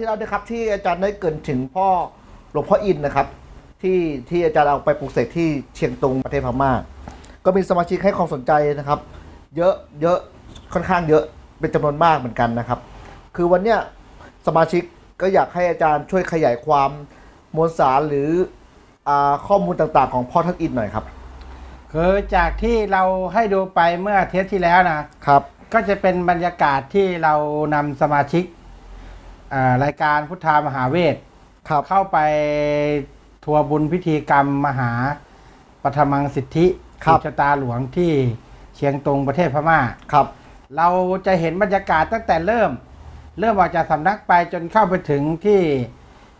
ที่แล้วนะครับที่อาจารย์ได้เกรินถึงพ่อหลวงพ่ออินนะครับ ที่ที่อาจารย์เอาไปปลูกเสกที่เชียงตุงประเทศพม่า ก็มีสมาชิกให้ความสนใจนะครับ เยอะเยอะค่อนข้างเยอะเป็นจำนวนมากเหมือนกันนะครับ คือวันเนี้ยสมาชิกก็อยากให้อาจารย์ช่วยขยายความมวลสารหรืออาข้อมูลต่างๆ ของพ่อทักอินหน่อยครับคือจากที่เราให้ดูไปเมื่อเทปที่แล้วนะครับ ก็จะเป็นบรรยากาศที่เรานำสมาชิกอ่า รายการพุทธามหาเวทครับเข้าไปทัวร์บุญพิธีกรรมมหาปฐมังสิทธิครับสืบชะตาหลวงที่เชียงตุงประเทศพม่าครับ เราจะเห็นบรรยากาศตั้งแต่เริ่ม เริ่มออกจากสำนักไปจนเข้าไปถึงที่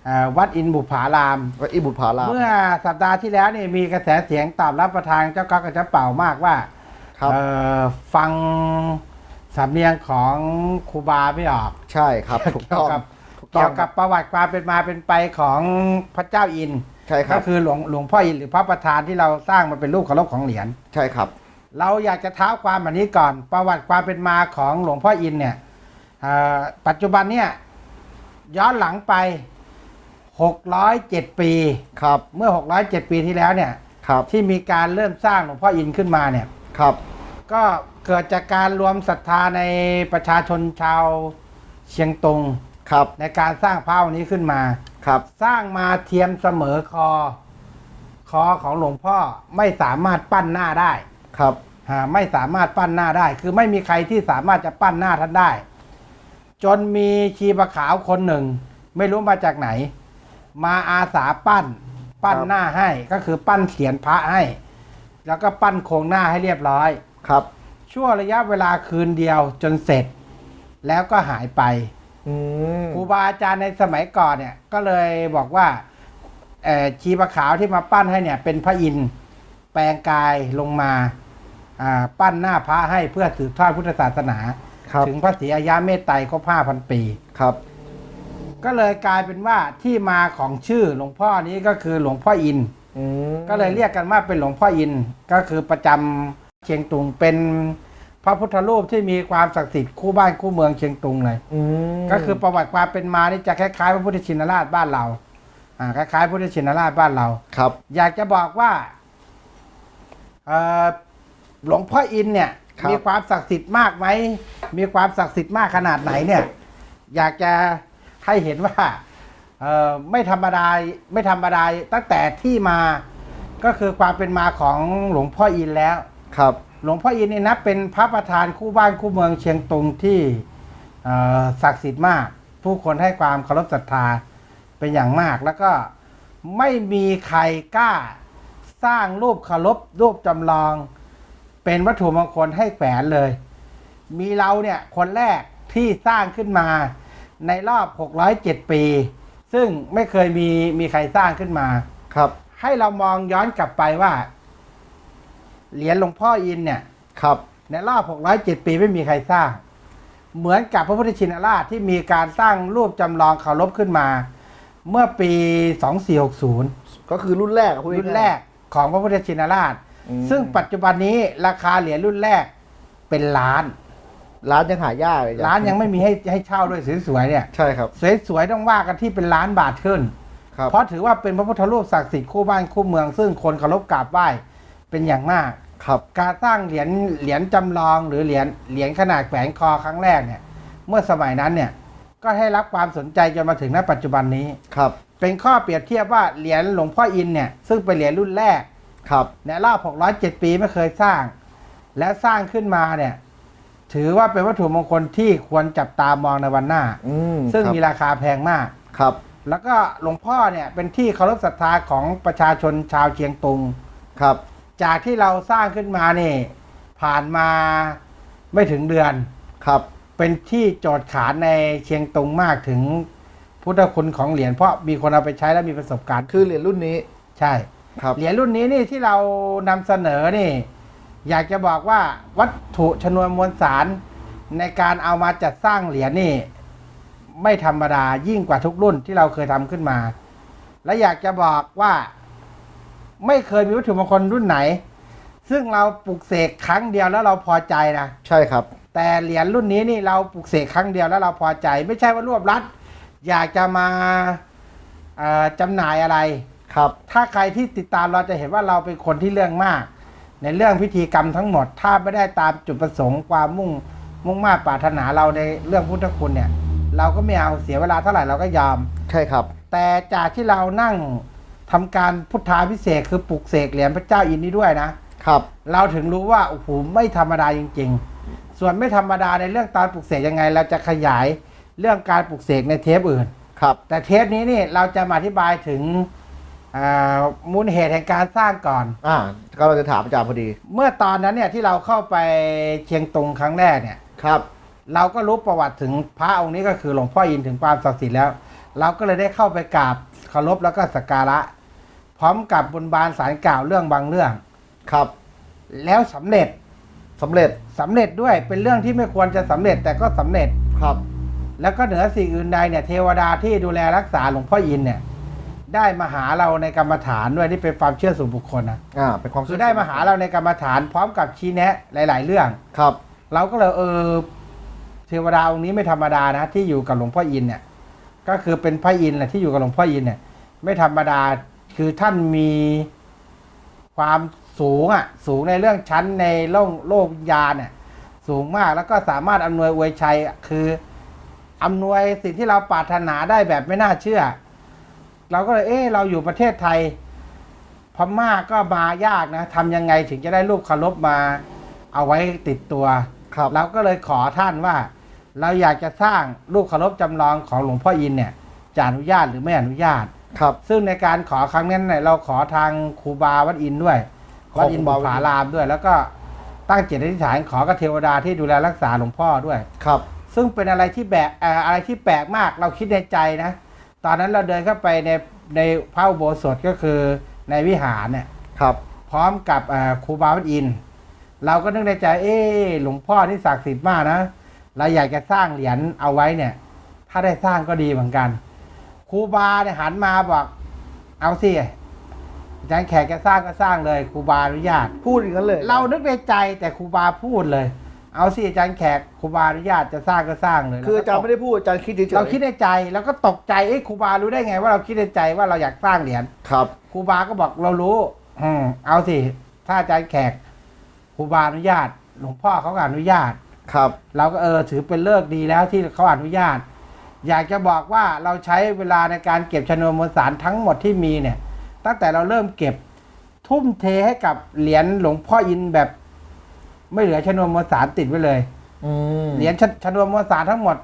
อ่าวัดอินบุผารามวัดอิบุตรผาราม เมื่อสัปดาห์ที่แล้วนี่มีกระแสเสียงตอบรับประทางเจ้าก๊อกกับเจ้าเป่ามากว่าครับเอ่อฟัง สำเนียงของครูบาไม่ออกใช่ครับ ถูกเกี่ยต้วองกับถูกต้อเกี่งยวกับประวัติความเป็นมาเป็นไปของพระเจ้าอินใช่ครัก็บคือหลวงหลวงพ่ออินหรือพระประธานที่เราสร้างมาเป็นรูปเคารพของเหรียญ ใช่ครับ เราอยากจะเท้าความแบบนี้ก่อน ประวัติความเป็นมาของหลวงพ่ออินเนี่ยเอ่อปัจจุบันเนี่ยย้อนหลังไป 607 ปี ครับเมื่อ 607 ปีที่แล้วเนี่ยครับที่มีการเริ่มสร้างหลวงพ่ออินขึ้นมาเนี่ยครับ ก็เกิดจากการรวมศรัทธาในประชาชนชาวเชียงตุงครับในการสร้างพระองค์นี้ขึ้นมา ครับ สร้างมาเทียมเสมอคอ คอของหลวงพ่อไม่สามารถปั้นหน้าได้ครับอ่าไม่สามารถปั้นหน้าได้ คือไม่มีใครที่สามารถจะปั้นหน้าท่านได้ จนมีชีปะขาวคนหนึ่ง ไม่รู้มาจากไหน มาอาสาปั้น ปั้นครับ หน้าให้ก็คือปั้นเสียนพระให้ แล้วก็ปั้นโครงหน้าให้เรียบร้อย ครับชั่วระยะเวลาคืนเดียวจนเสร็จ แล้วก็หายไปอืมครูบาอาจารย์ในสมัยก่อนเนี่ยก็เลยบอกว่าเอ่อชีปะขาวที่มาปั้นให้เนี่ย เป็นพระอินทร์แปลงกายลงมาอ่าปั้นหน้าพระให้เพื่อสืบทอดพุทธศาสนา ครับถึงพระศรีอายาเมตไตรครบห้าพันปี ครับก็เลยกลายเป็นว่าที่มาของชื่อหลวงพ่อนี้ก็คือหลวงพ่ออินทร์อืมก็เลยเรียกกันว่าเป็นหลวงพ่ออินทร์ก็คือประจำ เชียงตุงเป็นพระพุทธรูปที่มีความศักดิ์สิทธิ์คู่บ้านคู่เมืองเชียงตุงเลยอืมก็คือประวัติความเป็นมานี่จะคล้ายๆ พระพุทธชินราชบ้านเราอ่าคล้ายๆพุทธชินราชบ้านเรา ครับ อยากจะบอกว่าเอ่อหลวงพ่ออินเนี่ย ครับ มีความศักดิ์สิทธิ์มากไหมมีความศักดิ์สิทธิ์มากขนาดไหนเนี่ย อยากจะให้เห็นว่าเอ่อไม่ธรรมดาไม่ธรรมดาตั้งแต่ที่มาก็คือความเป็นมาของหลวงพ่ออินแล้ว ครับหลวงพ่ออินนี่นะเป็นพระประธานคู่บ้านคู่เมืองเชียงตุงที่เอ่อศักดิ์สิทธิ์มาก ผู้คนให้ความเคารพศรัทธาเป็นอย่างมาก แล้วก็ไม่มีใครกล้าสร้างรูปเคารพรูปจำลอง เป็นวัตถุมงคลให้แขวนเลย มีเราเนี่ยคนแรกที่สร้างขึ้นมาในรอบ 607 ปี ซึ่งไม่เคยมีมีใครสร้างขึ้นมา ครับ ให้เรามองย้อนกลับไปว่า เหรียญหลวงพ่ออินเนี่ยครับในรอบ607 ปีไม่มีใครสร้าง เหมือนกับพระพุทธชินราชที่มีการสร้างรูปจำลองเคารพขึ้นมา เมื่อปี 2460 ก็คือรุ่นแรกอะพูดง่ายๆรุ่นแรกของพระพุทธชินราชอืมซึ่งปัจจุบันนี้ราคาเหรียญรุ่นแรกเป็นล้าน ร้านยังหายากเลยจ้ะล้านยังไม่มีให้ให้เช่าด้วยสวยๆเนี่ย ใช่ครับ สวยๆต้องว่ากันที่เป็นล้านบาทขึ้น ครับ เพราะถือว่าเป็นพระพุทธรูปศักดิ์สิทธิ์คู่บ้านคู่เมือง ซึ่งคนเคารพกราบไหว้ เป็นอย่างมาก ครับ การสร้างเหรียญเหรียญจำลองหรือเหรียญเหรียญขนาดแขวนคอครั้งแรกเนี่ย เมื่อสมัยนั้นเนี่ยก็ให้รับความสนใจจนมาถึงณปัจจุบันนี้ ครับ เป็นข้อเปรียบเทียบว่าเหรียญหลวงพ่ออินเนี่ยซึ่งเป็นเหรียญรุ่นแรก ครับ ในรอบ 607 ปีไม่เคยสร้าง และสร้างขึ้นมาเนี่ยถือว่าเป็นวัตถุมงคลที่ควรจับตามองในวันหน้า อืมซึ่งครับมีราคาแพงมาก ครับ แล้วก็หลวงพ่อเนี่ยเป็นที่เคารพศรัทธาของประชาชนชาวเชียงตุง ครับ จากที่เราสร้างขึ้นมานี่ ผ่านมาไม่ถึงเดือนครับ เป็นที่โจทย์ขานในเชียงตุงมากถึงพุทธคุณของเหรียญเพราะมีคนเอาไปใช้แล้วมีประสบการณ์คือเหรียญรุ่นนี้ใช่ครับเหรียญรุ่นนี้นี่ที่เรานำเสนอนี่ อยากจะบอกว่าวัตถุชนวนมวลสารในการเอามาจัดสร้างเหรียญนี่ ไม่ธรรมดายิ่งกว่าทุกรุ่นที่เราเคยทำขึ้นมา และอยากจะบอกว่า ไม่เคยมีวัตถุมงคลรุ่นไหน ซึ่งเราปลุกเสกครั้งเดียวแล้วเราพอใจนะ ใช่ครับ แต่เหรียญรุ่นนี้นี่เราปลุกเสกครั้งเดียวแล้วเราพอใจ ไม่ใช่ว่ารวบรัด อยากจะมาเอ่อจำหน่ายอะไร ครับ ถ้าใครที่ติดตามเราจะเห็นว่าเราเป็นคนที่เรื่องมาก ในเรื่องพิธีกรรมทั้งหมด ถ้าไม่ได้ตามจุดประสงค์ความมุ่งมุ่งมา่ปรารถนาเราในเรื่องพุทธคุณเนี่ย เราก็ไม่เอาเสียเวลาเท่าไหร่เราก็ยอม ใช่ครับ แต่จากที่เรานั่ง ทำการพุทธาพิเศษกคือปลุกเสกเหรียญพระเจ้าอินนี้ด้วยนะครับ เราถึงรู้ว่าโอ้โหไม่ธรรมดาจริง ๆ ส่วนไม่ธรรมดาในเรื่องตอนปลุกเสกยังไง เราจะขยายเรื่องการปลุกเสกในเทปอื่นครับ แต่เทปนี้นี่เราจะมาอธิบายถึงอ่ามูลเหตุแห่งการสร้างก่อน อ่าก็เราจะถามอาจารย์พอดี เมื่อตอนนั้นเนี่ยที่เราเข้าไปเชียงตุงครั้งแรกเนี่ยครับ เราก็รู้ประวัติถึงพระองค์นี้ก็คือหลวงพ่ออินถึงความศักดิ์สิทธิ์แล้ว เราก็เลยได้เข้าไปกราบเคารพแล้วก็สักการะ พร้อมกับบนบานสารกล่าวเรื่องบางเรื่อง ครับแล้วสำเร็จสำเร็จสำเร็จด้วยเป็นเรื่องที่ไม่ควรจะสำเร็จแต่ก็สำเร็จ ครับ แล้วก็เหนือสิ่งอื่นใดเนี่ยเทวดาที่ดูแลรักษาหลวงพ่ออินเนี่ย ได้มาหาเราในกรรมฐานด้วยนี่เป็นความเชื่อส่วนบุคคลนะอ่า เป็นความคือได้มาหาเราในกรรมฐานพร้อมกับชี้แนะหลาย ๆ เรื่อง ครับ เราก็เลยเออเทวดาองค์นี้ไม่ธรรมดานะที่อยู่กับหลวงพ่ออินเนี่ย ก็คือเป็นพระอินทร์แหละที่อยู่กับหลวงพ่ออินเนี่ย ไม่ธรรมดา คือท่านมีความสูงอะสูงในเรื่องชั้นในโลกโลกวิญญาณเนี่ยสูงมากแล้วก็สามารถอำนวยอวยชัยคืออำนวยสิ่งที่เราปรารถนาได้แบบไม่น่าเชื่อ เราก็เลยเออเราอยู่ประเทศไทย พม่าก็มายากนะทำยังไงถึงจะได้รูปเคารพมาเอาไว้ติดตัวครับเราก็เลยขอท่านว่า เราอยากจะสร้างรูปเคารพจำลองของหลวงพ่ออินเนี่ยจะอนุญาตหรือไม่อนุญาต ครับ ซึ่งในการขอครั้งนั้นเนี่ยเราขอทางครูบาวัดอินด้วยขอวัดอินครูบุบาวัดอิน ผารามด้วย แล้วก็ตั้งเจตอธิษฐานขอกับเทวดาที่ดูแลรักษาหลวงพ่อด้วย ครับ ซึ่งเป็นอะไรที่แบกเอ่ออะไรที่แปลกมากเราคิดในใจนะ ตอนนั้นเราเดินเข้าไปในในพระอุโบสถก็คือในวิหารเนี่ย ครับ พร้อมกับเอ่อครูบาวัดอินทร์เราก็นึกในใจ เอ๊ะหลวงพ่อนี่ศักดิ์สิทธิ์มากนะ เราอยากจะสร้างเหรียญเอาไว้เนี่ย ถ้าได้สร้างก็ดีเหมือนกัน ครูบาเนี่ยหันมาบอก เอาสิอาจารย์แขกจะสร้างก็สร้างเลยครูบาอนุญาต พูดอย่างนั้นเลยเรานึกในใจแต่ครูบาพูดเลย เอาสิอาจารย์แขกครูบาอนุญาตจะสร้างก็สร้างเลยคืออาจารย์ไม่ได้พูดอาจารย์คิดเฉยๆเราคิดในใจแล้วก็ตกใจเอ๊ะครูบารู้ได้ไง ว่าเราคิดในใจว่าเราอยากสร้างเหรียญครับครูบาก็บอกเรารู้ อืมเอาสิถ้าอาจารย์แขกครูบาอนุญาต หลวงพ่อเขาก็อนุญาตครับ เราก็เออถือเป็นเลิกษ์ดีแล้วที่เขาอนุญาต อยากจะบอกว่าเราใช้เวลาในการเก็บชนวนมวลสารทั้งหมดที่มีเนี่ย ตั้งแต่เราเริ่มเก็บทุ่มเทให้กับเหรียญหลวงพ่ออินแบบ ไม่เหลือชนวนมวลสารติดไว้เลยอืมเหรียญชชนวนมวลสารทั้งหมด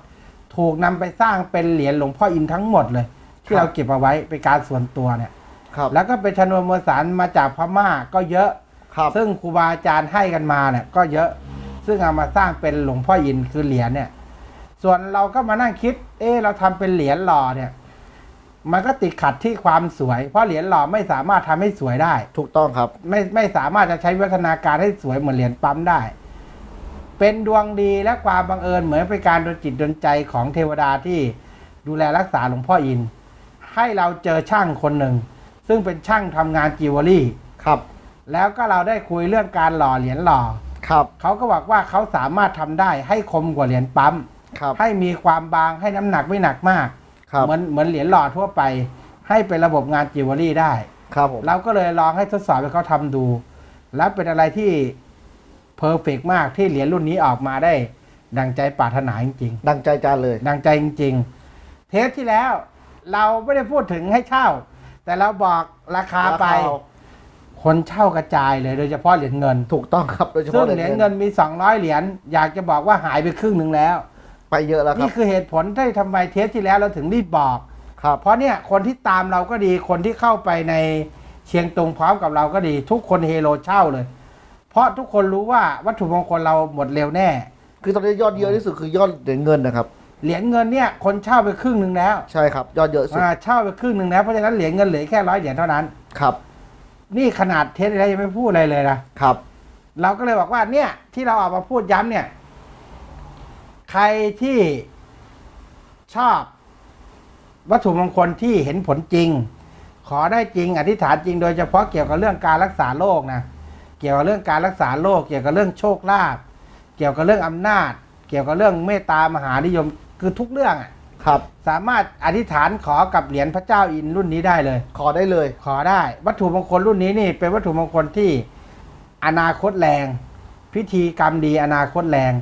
ถูกนำไปสร้างเป็นเหรียญหลวงพ่ออินทั้งหมดเลย ที่เราเก็บเอาไว้เป็นการส่วนตัวเนี่ยครับแล้วก็เป็นชนวนมวลสารมาจากพม่าก็เยอะครับซึ่งครูบาอาจารย์ให้กันมาเนี่ย ก็เยอะซึ่งเอามาสร้างเป็นหลวงพ่ออินคือเหรียญเนี่ย ส่วนเราก็มานั่งคิด เออเราทำเป็นเหรียญหล่อเนี่ย มันก็ติดขัดที่ความสวย เพราะเหรียญหล่อไม่สามารถทำให้สวยได้ ถูกต้องครับ ไม่ไม่สามารถจะใช้วิวัฒนาการให้สวยเหมือนเหรียญปั๊มได้ เป็นดวงดีและความบังเอิญเหมือนเป็นการโดนจิตโดนใจของเทวดาที่ดูแลรักษาหลวงพ่ออิน ให้เราเจอช่างคนหนึ่ง ซึ่งเป็นช่างทำงานจิวเวลรี่ครับ แล้วก็เราได้คุยเรื่องการหล่อเหรียญหล่อครับเขาก็บอกว่าเขาสามารถทำได้ให้คมกว่าเหรียญปั๊ม ครับให้มีความบางให้น้ำหนักไม่หนักมากครับ เหมือนเหมือนเหรียญหล่อทั่วไป ให้เป็นระบบงานจิวเวลรี่ได้ ครับผม เราก็เลยลองให้ทดสอบให้เขาทำดู แล้วเป็นอะไรที่เพอร์เฟกมากที่เหรียญรุ่นนี้ออกมาได้ ดังใจปรารถนาจริงดังใจอาจารย์เลย ๆ ดังใจจริง ๆ เทปที่แล้วเราไม่ได้พูดถึงให้เช่า แต่เราบอกราคาไป ราคา คนเช่ากระจายเลยโดยเฉพาะเหรียญเงิน ถูกต้องครับโดยเฉซึ่พาะงเหรียญเงินมี 200 เหรียญอยากจะบอกว่าหายไปครึ่งหนึ่งแล้ว ไปเยอะแล้วครันี่บคือเหตุผลที่ทำไมเทปที่แล้วเราถึงรีบบอก ครับ เพราะเนี่ยคนที่ตามเราก็ดีคนที่เข้าไปในเชียงตุงพร้อมกับเราก็ดี ทุกคนเฮโลเช่าเลย เพราะทุกคนรู้ว่าวัตถุมงคลเราหมดเร็วแน่ คือตอนนี้ยอดเยอะที่สุดคือยอดเหรียญเงินนะครับ เหรียญเงินเนี่ยคนเช่าไปครึ่งหนึ่งแล้วใช่ครับ ยอดเยอะสุด อ่าเช่าไปครึ่งหนึ่งแล้วเพราะฉะนั้นเหรียญเงินเหลือแค่ร้อยเหรียญเท่านั้น ครับ นี่ขนาดเทสอะไรยังไม่พูดอะไรเลยนะ ครับ เราก็เลยบอกว่าเนี่ยที่เราออกมาพูดย้ำเนี่ย ใครที่ชอบวัตถุมงคลที่เห็นผลจริง ขอได้จริง อธิษฐานจริง โดยเฉพาะเกี่ยวกับเรื่องการรักษาโรคนะเกี่ยวกับเรื่องการรักษาโรคเกี่ยวกับเรื่องโชคลาภเกี่ยวกับเรื่องอำนาจ เกี่ยวกับเรื่องเมตตามหานิยมคือทุกเรื่องอะครับ สามารถอธิษฐานขอกับเหรียญพระเจ้าอินรุ่นนี้ได้เลย ขอได้เลย ขอได้ วัตถุมงคลรุ่นนี้นี่ เป็นวัตถุมงคลที่อนาคตแรง พิธีกรรมดีอนาคตแรง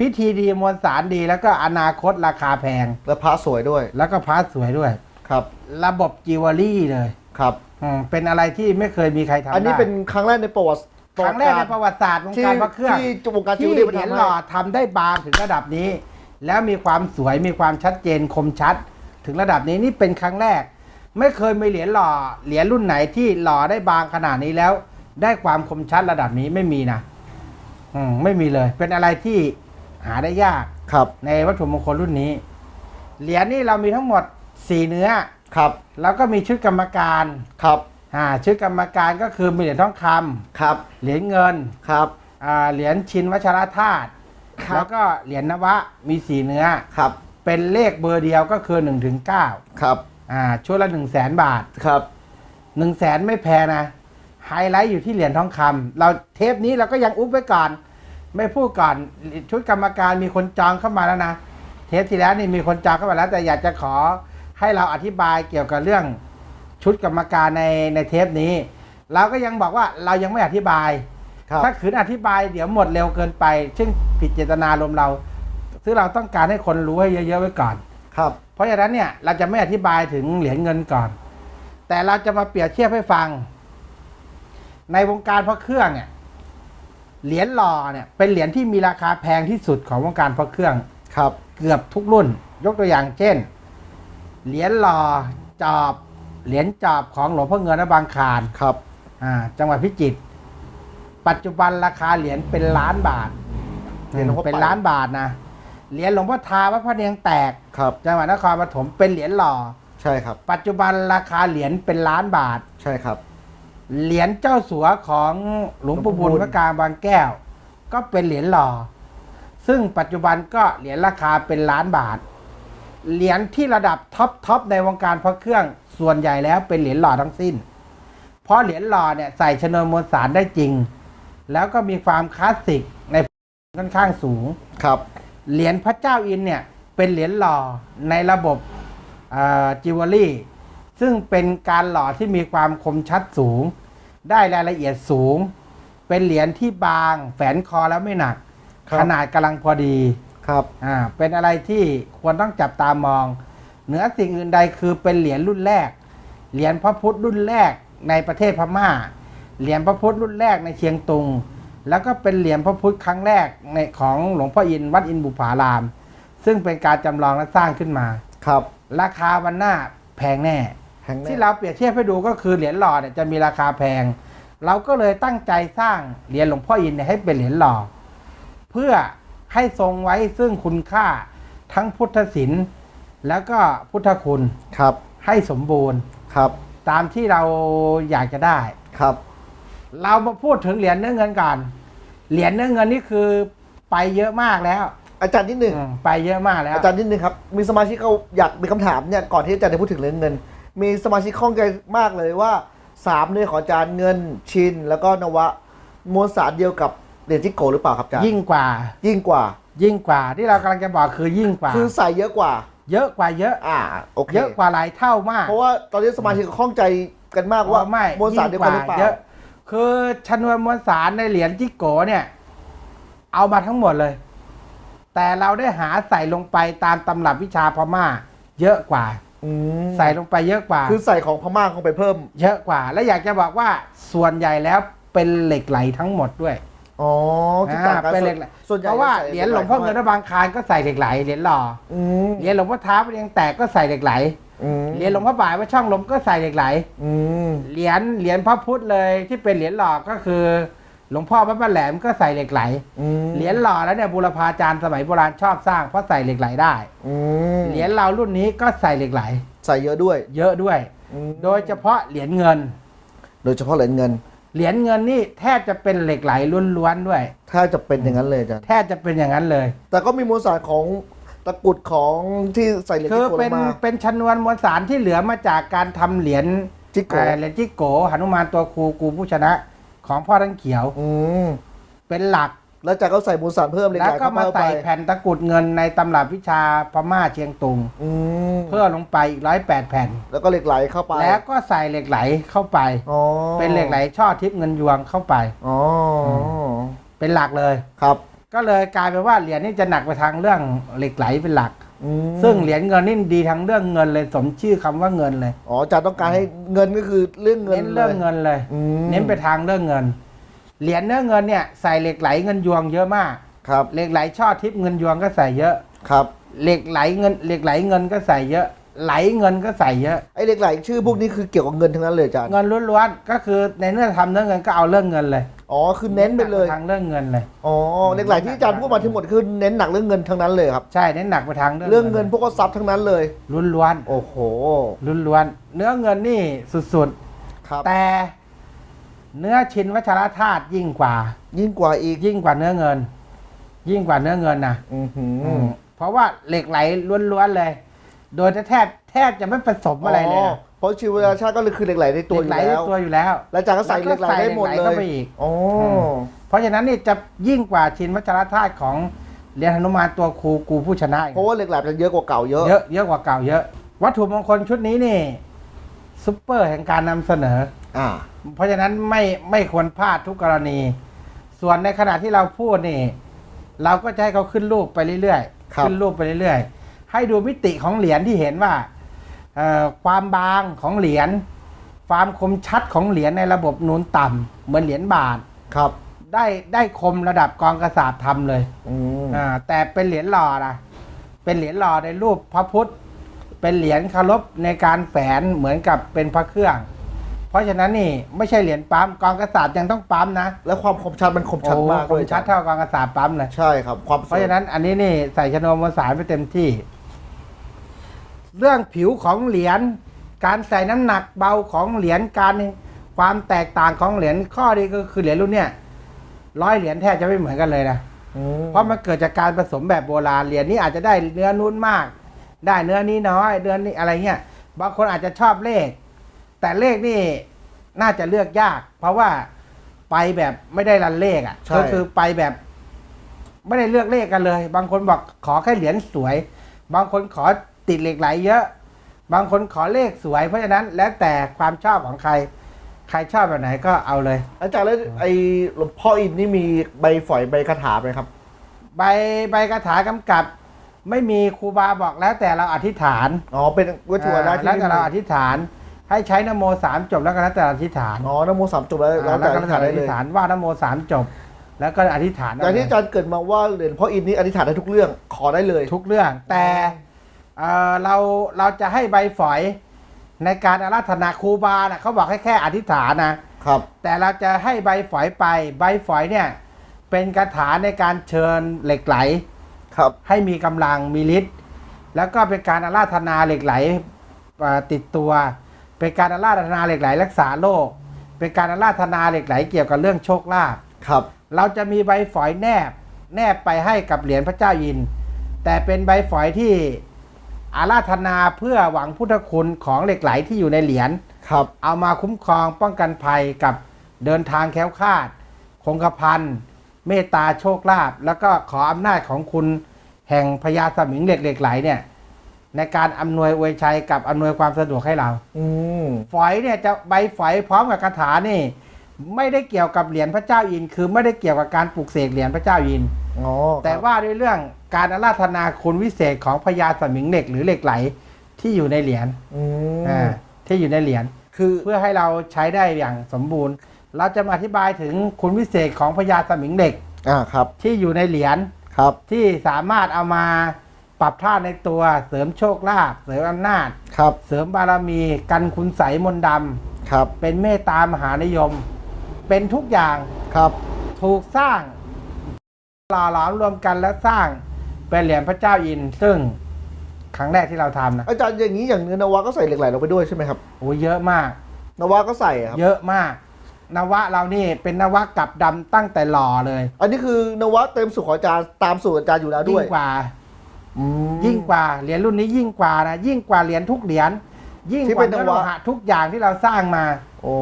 พิธีดีมวลสารดี แล้วก็อนาคตราคาแพง และพระสวยด้วยแล้วก็พาร์ทสวยด้วย ครับระบบจิวเวลรี่เลยครับ อืมเป็นอะไรที่ไม่เคยมีใครทำได้อันนี้เป็นครั้งแรกในประวัติครั้งแรกในประวัติศาสตร์วงที่การพระเครื่อง ที่วงการจิวที่เวลรี่เหรียญทำหล่อให้ทำได้บางถึงระดับนี้ แล้วมีความสวยมีความชัดเจนคมชัด ถึงระดับนี้นี่เป็นครั้งแรก ไม่เคยมีเหรียญหล่อเหรียญรุ่นไหนที่หล่อได้บางขนาดนี้แล้ว ได้ความคมชัดระดับนี้ไม่มีนะอืมไม่มีเลย เป็นอะไรที่ หาได้ยากครับ ในวัตถุมงคลรุ่นนี้ เหรียญนี่เรามีทั้งหมดสี่เนื้อครับ แล้วก็มีชุดกรรมการครับอ่าชุดกรรมการก็คือมีเหรียญทองคำครับ เหรียญเงินครับอ่าเหรียญชินวัชรธาตุครับแล้วก็เหรียญนวะมีสีเนื้อครับ เป็นเลขเบอร์เดียวก็คือ1นถึงเครับอ่าชุดละ1นึ่งแสนบาทครับ1นึ่งแสนไม่แพงนะไฮไลท์อยู่ที่เหรียญทองคำเราเทปนี้เราก็ยังอุ๊บไว้ก่อน ไม่พูดก่อนชุดกรรมการมีคนจองเข้ามาแล้วนะ เทปที่แล้วนี่มีคนจองเข้ามาแล้ว แต่อยากจะขอให้เราอธิบายเกี่ยวกับเรื่องชุดกรรมการในในเทปนี้ เราก็ยังบอกว่าเรายังไม่อธิบายครับถ้าขืนอธิบายเดี๋ยวหมดเร็วเกินไป ซึ่งผิดเจตนารมณ์เรา ซึ่งเราต้องการให้คนรู้ให้เยอะๆไว้ก่อน ครับ เพราะฉะนั้นเนี่ยเราจะไม่อธิบายถึงเหรียญเงินก่อน แต่เราจะมาเปรียบเทียบให้ฟัง ในวงการพระเครื่องเนี่ย เหรียญหล่อเนี่ยเป็นเหรียญที่มีราคาแพงที่สุดของวงการพระเครื่อง ครับ เกือบทุกรุ่น ยกตัวอย่างเช่น เหรียญหล่อจอบ เหรียญจอบของหลวงพ่อเงินและบางคลานครับ อ่าจังหวัดพิจิตร ปัจจุบันราคาเหรียญเป็นล้านบาท เหรียญหลวงพ่อเป็นไปล้านบาทนะ เหรียญหลวงพ่อทาวัดพระเนียงแตก ครับ จังหวัดนครปฐมเป็นเหรียญหล่อ ใช่ครับ ปัจจุบันราคาเหรียญเป็นล้านบาท ใช่ครับ เหรียญเจ้าสัวของหลวงปู่บุญหลวงปู่บุญพระกลางบางแก้ว ก็เป็นเหรียญหล่อ ซึ่งปัจจุบันก็เหรียญราคาเป็นล้านบาท เหรียญที่ระดับท็อปท็อปในวงการพระเครื่องส่วนใหญ่แล้วเป็นเหรียญหล่อทั้งสิ้น เพราะเหรียญหล่อเนี่ยใส่ชนวนมวลสารได้จริง แล้วก็มีความคลาสสิกในค่อนข้างสูงครับ เหรียญพระเจ้าอินเนี่ยเป็นเหรียญหล่อในระบบจิวเวลรี่อ jewelry ซึ่งเป็นการหล่อที่มีความคมชัดสูง ได้รายละเอียดสูง เป็นเหรียญที่บาง แฝนคอแล้วไม่หนัก ครับ ขนาดกำลังพอดีครับ อ่าเป็นอะไรที่ควรต้องจับตามอง เหนือสิ่งอื่นใดคือเป็นเหรียญรุ่นแรก เหรียญพระพุทธรุ่นแรกในประเทศพม่า เหรียญพระพุทธรุ่นแรกในเชียงตุง แล้วก็เป็นเหรียญพระพุทธครั้งแรกในของหลวงพ่ออินวัดอินบุผาราม ซึ่งเป็นการจำลองและสร้างขึ้นมา ครับ ราคาวันหน้าแพงแน่ แห่งแรกที่เราเปรียบเทียบให้ดูก็คือเหรียญหล่อเนี่ยจะมีราคาแพง เราก็เลยตั้งใจสร้างเหรียญหลวงพ่ออินเนี่ยให้เป็นเหรียญหล่อ เพื่อให้ทรงไว้ซึ่งคุณค่าทั้งพุทธศิลป์แล้วก็พุทธคุณครับ ให้สมบูรณ์ครับ ตามที่เราอยากจะได้ครับ เรามาพูดถึงเหรียญเนื้อเงินก่อนเหรียญเนื้อเงินนี่คือไปเยอะมากแล้ว อาจารย์นิดหนึ่งอืมไปเยอะมากแล้วอาจารย์นิดนึงครับมีสมาชิกเขาอยากมีคำถามเนี่ยก่อนที่อาจารย์จะพูดถึงเรื่องเงิน มีสมาชิกข้องใจมากเลยว่าสามเนื้อของอาจารย์เงินชิน แล้วก็นวะมวลสารเดียวกับเหรียญจิโกหรือเปล่าครับอาจารย์ยิ่งกว่า ยิ่งกว่า ยิ่งกว่าที่เรากำลังจะบอกคือยิ่งกว่า คือใส่เยอะกว่า เยอะกว่าเยอะ อ่าโอเคเยอะกว่าหลายเท่ามากเพราะว่าตอนนี้สมาชิกข้องใจกันมากว่าไม่มวลสารเดียวกันหรือเปล่าเยอะคือชนวนมวลสารในเหรียญจิโกเนี่ย เอามาทั้งหมดเลย แต่เราได้หาใส่ลงไปตามตำรับวิชาพม่า เยอะกว่า อืมใส่ลงไปเยอะกว่า คือใส่ของพม่าเข้าไปเพิ่ม เยอะกว่า และอยากจะบอกว่าส่วนใหญ่แล้วเป็นเหล็กไหลทั้งหมดด้วยอ๋อที่ต่างกันอ่าเป็นเหล็กไหลส่วนใหญ่เพราะว่าจะใส่เหรียญหลวงพ่อเงินและบางคลานก็ใส่เหล็กไหลเหรียญหล่ออืมเหรียญหลวงพ่อท้าพระยังแตกก็ใส่เหล็กไหลอืมเหรียญหลวงพ่อบ่ายวัดช่องลมก็ใส่เหล็กไหลอืมเหรียญเหรียญพระพุทธเลยที่เป็นเหรียญหล่อก็คือ หลวงพ่อพระประแหลมก็ใส่เหล็กไหลอืมเหรียญหล่อแล้วเนี่ยบูรพาจารย์สมัยโบราณชอบสร้างเพราะใส่เหล็กไหลได้ อืมเหรียญเรารุ่นนี้ก็ใส่เหล็กไหล ใส่เยอะด้วยเยอะด้วย อืมโดยเฉพาะเหรียญเงิน โดยเฉพาะเหรียญเงิน เหรียญเงินนี่แทบจะเป็นเหล็กไหลล้วนๆด้วย ถ้าจะเป็นอย่างนั้นเลยอาจารย์แทบจะเป็นอย่างนั้นเลย แต่ก็มีมวลสารของตะกรุดของที่ใส่เหรียญคือที่โกเป็นมาเป็นชนวนมวลสารที่เหลือมาจากการทำเหรียญจิโก เอ่อเหรียญจิโกหนุมานตัวครูกูผู้ชนะ ของพ่อทั้งเขียวอืมเป็นหลัก แล้วอาจารย์ก็ใส่มวลสารเพิ่มเหลยแล้วก็มาเข้าไปใส่แผ่นตะกรุดเงินในตำรับวิชาพม่าเชียงตุง อืมเพิ่มลงไปอีกร้อยแปดแผ่น แล้วก็เหล็กไหลเข้าไปแล้วก็ใส่เหล็กไหลเข้าไป อ๋อเป็นเหล็กไหลช่อทิพย์เงินยวงเข้าไป อ๋ออเป็นหลักเลย ครับ ก็เลยกลายเป็นว่าเหรียญนี่จะหนักไปทางเรื่องเหล็กไหลเป็นหลัก อืมซึ่งเหรียญเงินนี่ดีทั้งเรื่องเงินเลยสมชื่อคำว่าเงินเลยอ๋ออาจารย์ต้องการให้เงินก็คือเรื่องเงินเน้นเรื่องลยเงินเลย อืมเน้นไปทางเรื่องเงิน เหรียญเนื้อเงินเนี่ยใส่เหล็กไหลเงินยวงเยอะมาก ครับเหล็กไหลช่อทิพย์เงินยวงก็ใส่เยอะ ครับเหล็กไหลเงินเหล็กไหลเงินก็ใส่เยอะ ไหลเงินก็ใส่เยอะ ไอ้เหล็กไหลชื่อพวกนี้คือเกี่ยวกับเงินทั้งนั้นเลยอาจารย์เงินล้วนๆก็คือในเมื่อทำเรื่องเงินก็เอาเรื่องเงินเลย อ๋อคือเน้นไปเลยทางเรื่องเงินเลย อ๋อเหล็กไหลที่อาจารย์พูดมาทั้งหมดคือเน้นหนักเรื่องเงินทั้งนั้นเลยครับ ใช่เน้นหนักไปทางเรื่องเรื่องเงินพวกก็ทรัพย์ทั้งนั้นเลยล้วนโอ้โหๆล้วนๆเนื้อเงินนี่สุดครับๆแต่ เนื้อชินวัชรธาตุยิ่งกว่า ยิ่งกว่าอีกยิ่งกว่าเนื้อเงิน ยิ่งกว่าเนื้อเงินนะอือหืออืมเพราะว่าเหล็กไหลล้วนๆเลย โดยแทบแทบจะไม่ผสมอะไรเลยนะ เพราะชีวราชาติก็คือเหล็กไหลในตัวเหอล็กยู่ไหลในแล้ว ตัวอยู่แล้วแล้วอาจารย์ก็ใส่เหล็กไหลได้หมดเลแวก็ใส่เหล็กไหลเข้าย ไปอีกอ๋ออเพราะฉะนั้นนี่จะยิ่งกว่าชินวัชรธาตุของเหรียญหนุมานตัวครูกูผู้ชนะอีกเพราะว่าเหล็กไหลมันเยอะกว่าเก่าเยอะ เยอะเยอะกว่าเก่าเยอะ วัตถุมงคลชุดนี้นี่ซุปเปอร์แห่งการนำเสนอ อ่า เพราะฉะนั้นไม่ไม่ควรพลาดทุกกรณี ส่วนในขณะที่เราพูดนี่ เราก็จะให้เขาขึ้นรูปไปเรื่อยครับ ๆ ขึ้นรูปไปเรื่อยๆ ให้ดูมิติของเหรียญที่เห็นว่าเอ่อ ความบางของเหรียญความคมชัดของเหรียญในระบบนูนต่ำเหมือนเหรียญบาทครับได้ได้คมระดับกองกระสาบทำเลยอืมอ่าแต่เป็นเหรียญหล่อนะเป็นเหรียญหล่อในรูปพระพุทธ เป็นเหรียญเคารพในการแฝนเหมือนกับเป็นพระเครื่อง เพราะฉะนั้นนี่ไม่ใช่เหรียญปั๊มกองกระสาบยังต้องปั๊มนะ แล้วความคมชัดมันคมชัดมากโอ้คเลมยชัดเท่ากองกระสาบปั๊มเลยใช่ครับความสวยเพราะฉะนั้นอันนี้นี่ใส่ชนวนมวลสารไปเต็มที่ เรื่องผิวของเหรียญการใส่น้ำหนักเบาของเหรียญการความแตกต่างของเหรียญข้อดีก็คือเหรียญรุ่นเนี้ยร้อยเหรียญแทบจะไม่เหมือนกันเลยนะอืมเพราะมันเกิดจากการผสมแบบโบราณเหรียญนี้อาจจะได้เนื้อนู้นมาก ได้เนื้อนี้น้อยเนื้อนี้อะไรเงี้ยบางคนอาจจะชอบเลข แต่เลขนี่น่าจะเลือกยาก เพราะว่าไปแบบไม่ได้รันเลขอะก็คือไปแบบ ไม่ได้เลือกเลขกันเลย บางคนบอกขอแค่เหรียญสวย บางคนขอ ติดเหล็กไหลเยอะ บางคนขอเลขสวย เพราะฉะนั้นแล้วแต่ความชอบของใคร ใครชอบแบบไหนก็เอาเลย อาจารย์แล้วไอ้หลวงพ่ออินนี่มีใบฝอยใบคาถาไหมครับ ใบใบคาถากำกับ ไม่มีครูบาบอกแล้วแต่เราอธิษฐานอ๋อเป็นวัตถุนะที่แล้วแต่เราอไม่มีธิษฐาน ให้ใช้นโมสามจบแล้วก็แล้วแต่อธิษฐานอ๋อนโมสามจบแล้วแล้วแล้แต่วก็อแล้วธิษแต่ฐานอได้เลยธิษฐานว่านโมสามจบ แล้วก็อธิษฐานอย่างที่อาจารย์เกิดมาว่าเหรียญพ่ออินนี่อธิษฐานได้ทุกเรื่องขอได้เลย ทุกเรื่องแต่ เอ่อเราเราจะให้ใบฝอยในการอาราธนาครูบาน่ะเขาบอกให้แค่อธิษฐานนะครับ แต่เราจะให้ใบฝอยไป ใบฝอยเนี่ย เป็นคาถาในการเชิญเหล็กไหลครับ ให้มีกำลังมีฤทธิ์แล้วก็เป็นการอาราธนาเหล็กไหลเอ่อติดตัว เป็นการอาราธนาเหล็กไหลรักษาโรคเป็นการอาราธนาเหล็กไหลเกี่ยวกับเรื่องโชคลาภครับ เราจะมีใบฝอยแนบแนบไปให้กับเหรียญพระเจ้ายิน แต่เป็นใบฝอยที่ อาราธนาเพื่อหวังพุทธคุณของเหล็กไหลที่อยู่ในเหรียญครับ เอามาคุ้มครองป้องกันภัยกับเดินทางแคล้วคลาด คงกระพันเมตตาโชคลาภแล้วก็ขออำนาจของคุณแห่งพญาสมิงเหล็กเหล็กไหลเนี่ยในการอำนวยอวยชัยกับอำนวยความสะดวกให้เราอืมฝอยเนี่ยจะใบฝอยพร้อมกับคาถานี่ ไม่ได้เกี่ยวกับเหรียญพระเจ้าอิน คือไม่ได้เกี่ยวกับการปลูกเสกเหรียญพระเจ้าอิน อ๋อแต่ครับว่าด้วยเรื่องการอาราธนาคุณวิเศษของพญาสมิงเหล็กหรือเหล็กไหลที่อยู่ในเหรียญอืมอ่าที่อยู่ในเหรียญคือเพื่อให้เราใช้ได้อย่างสมบูรณ์ เราจะมาอธิบายถึงคุณวิเศษของพญาสมิงเหล็กอ่าครับที่อยู่ในเหรียญครับที่สามารถเอามาปรับท่าในตัวเสริมโชคลาภเสริมอำนาจ ครับเสริมบารมีกันคุณใสยมนต์ดครับำเป็นเมตตามหานิยม เป็นทุกอย่างครับถูกสร้างหล่อหลอมรวมกันและสร้างเป็นเหรียญพระเจ้าอินทร์ซึ่งครั้งแรกที่เราทำนะอาจารย์อย่างนี้อย่างเนื้อนวะก็ใส่เหล็กไหลลงไปด้วยใช่ไหมครับโอ้เยอะมาก นวะก็ใส่อะครับ เยอะมาก นวะเรานี่เป็นนวะกับดำตั้งแต่หล่อเลยอันนี้คือนวะเต็มสูตรของอาจารย์ตามสูตรอาจารย์อยู่แล้วด้ยิ่วยงกว่า อืมยิ่งกว่าเหรียญรุ่นนี้ยิ่งกว่านะยิ่งกว่าเหรียญทุกเหรียญ ยิ่งที่กเป็ว่านเนื้อนโลวะ หะทุกอย่างที่เราสร้างมา โอ้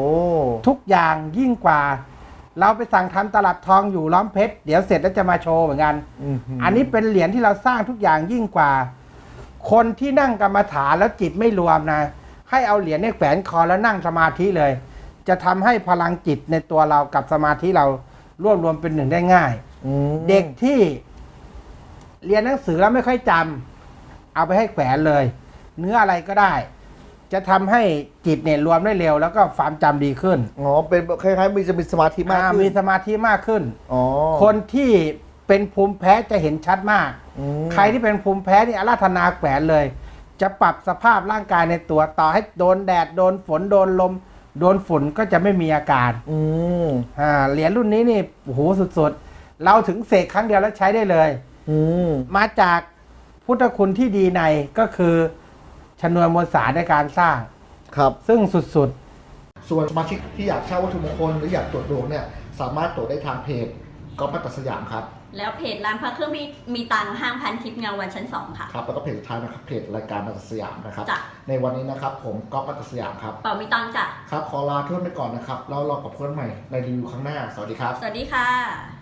ทุกอย่างยิ่งกว่า เราไปสั่งทำตลับทองอยู่ล้อมเพชรเดี๋ยวเสร็จแล้วจะมาโชว์เหมือนกัน อันนี้เป็นเหรียญที่เราสร้างทุกอย่างยิ่งกว่า คนที่นั่งกรรมฐานแล้วจิตไม่รวมนะ ให้เอาเหรียญเนี่ยแขวนคอแล้วนั่งสมาธิเลย จะทำให้พลังจิตในตัวเรากับสมาธิเรารวบรวมเป็นหนึ่งได้ง่ายอืมเด็กที่เรียนหนังสือแล้วไม่ค่อยจำเอาไปให้แขวนเลย เนื้ออะไรก็ได้ จะทำให้จิตเนี่ยรวมได้เร็ว แล้วก็ความจำดีขึ้นอ๋อเป็นคล้ายๆมีจะมีสมาธิมากอ่าขึ้นมีสมาธิมากขึ้น อ๋อคนที่เป็นภูมิแพ้จะเห็นชัดมาก อืมใครที่เป็นภูมิแพ้นี่อาราธนาแขวนเลย จะปรับสภาพร่างกายในตัวต่อให้โดนแดดโดนฝนโดนลม โดนฝุ่นก็จะไม่มีอาการอืมอ่าเหรียญรุ่นนี้นี่โอ้โหสุดๆ เราถึงเสกครั้งเดียวแล้วใช้ได้เลย อืมมาจากพุทธคุณที่ดีในก็คือ ชนวนมวลสารในการสร้าง ครับ ซึ่งสุดส่วนสมาชิกที่อยากเช่าวัตถุมงคลหรืออยากตรวจดวงเนี่ยสามารถตรวจได้ทางเพจก๊อฟมัตตสยามครับแล้วเพจร้านพระเครื่องมีมีตังค์ห้างพันทิพย์เงาวันชั้นสองค่ะ ครับแล้วก็เพจสุดท้ายนะครับเพจรายการมัตตสยามนะครับ จ้ะ ในวันนี้นะครับผมก๊อฟมัตตสยามครับ เป่ามีตังค์จ้ะ ครับขอลาเพื่อนไปก่อนนะครับแล้วรอกับเพื่อนใหม่ในรีวิวครั้งหน้าสวัสดีครับ สวัสดีค่ะ